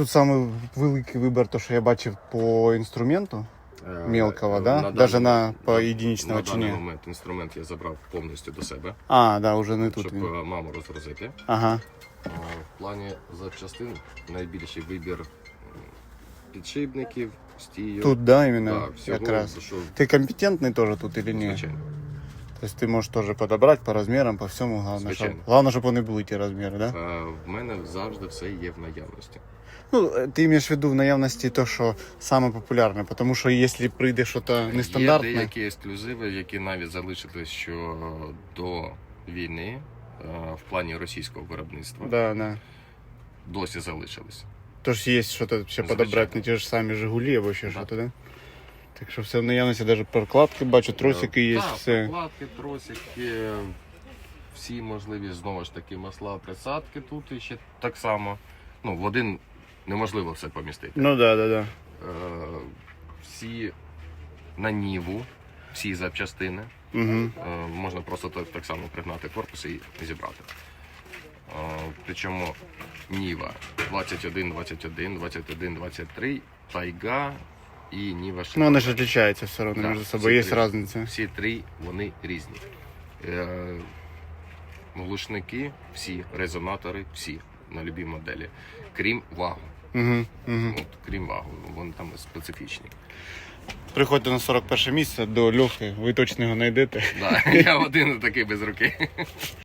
Тут саме великий вибір, то, що я бачив по інструменту. Е, Мелкого, да? на Даже на по единичного На даний ні? момент інструмент я забрав повністю до себе, А, да, уже не тут щоб він. е, маму розгрузити. Ага. Е, В плані запчастин найбільший вибір м, підшипників, стійок. Тут, да, іменно, Так, всього, якраз. що Ти компетентний теж тут или ні? звичайно. Тобто ти можеш теж подобрати по розмірам, по всьому. Головне, щоб, Звичайно. щоб вони були ті розміри, да? Е, В мене завжди все є в наявності. Ну, е, ти маєш в виду в наявності то, що саме популярне, тому що якщо прийде щось нестандартне, Є деякі ексклюзиви, які навіть залишились що до війни е, в плані російського виробництва. да, да. Досі залишились. Тож є щось ще Звичайно. подобрати, не ті ж самі Жигулі або ще щось, да? Так що все в наявності, навіть прокладки бачу, тросики є, Так, все. прокладки, тросики, всі можливі знову ж таки масла, присадки тут і ще так само. Ну, в один неможливо все помістити. Ну да, да, да. Е, всі на ніву, всі запчастини. Угу. Е, можна просто так, так само пригнати корпус і зібрати. Е, причому Ніва 21, 21, 21, 23, Тайга і Ніва Ну вони ж відрізняються все одно між собою, є різниця. Всі три вони різні. Е, глушники, всі, резонатори, всі на любій моделі. Крім вагу. Угу, угу. От, крім вагу, вони там специфічні. Приходьте на 41 місце до Льохи, ви точно його знайдете. Да, я один такий без руки.